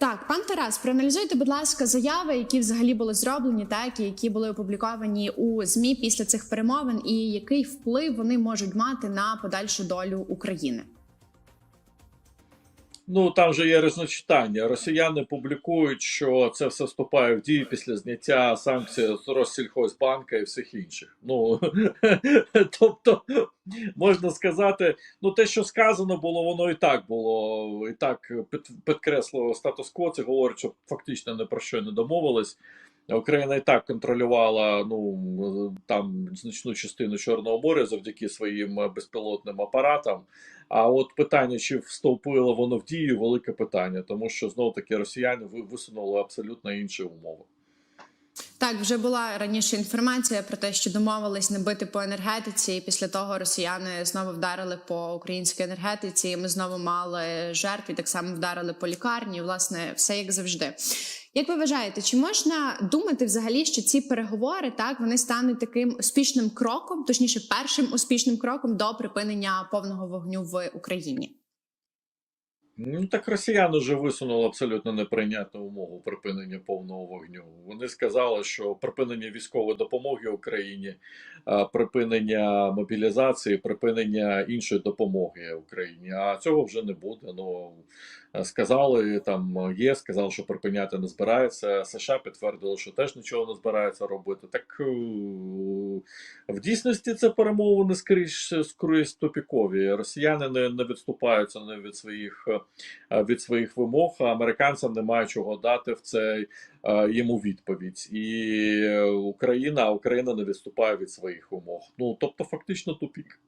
Так, пан Тарас, проаналізуйте, будь ласка, заяви, які взагалі були зроблені, так і які були опубліковані у змі після цих перемовин, і який вплив вони можуть мати на подальшу долю України. Ну там же є різночитання. Росіяни публікують, що це все вступає в дію після зняття санкцій з Россільхозбанка і всіх інших. Ну тобто, можна сказати, ну те, що сказано було, воно і так було, і так під, підкреслило статус-кво. Це говорить, що фактично не про що не домовились. Україна і так контролювала ну там значну частину Чорного моря завдяки своїм безпілотним апаратам. А от питання, чи вступило воно в дію, велике питання, тому що знову таки росіяни висунули абсолютно інші умови. Так, вже була раніше інформація про те, що домовились не бити по енергетиці, і після того росіяни знову вдарили по українській енергетиці. і Ми знову мали жертв і так само вдарили по лікарні. Власне, все як завжди. Як ви вважаєте, чи можна думати взагалі, що ці переговори так вони стануть таким успішним кроком, точніше, першим успішним кроком до припинення повного вогню в Україні? Ну так росіяни вже висунули абсолютно неприйнятну умову припинення повного вогню. Вони сказали, що припинення військової допомоги Україні, припинення мобілізації, припинення іншої допомоги Україні. А цього вже не буде. Ну сказали там є, сказали, що припиняти не збирається. США підтвердили, що теж нічого не збирається робити. Так в дійсності це перемовини скоріш скоріш топікові. Росіяни не, не відступаються не від своїх е, від своїх вимог. А американцям немає чого дати в цей е, йому відповідь. І е, Україна, Україна не відступає від своїх вимог. Ну тобто, фактично тупік.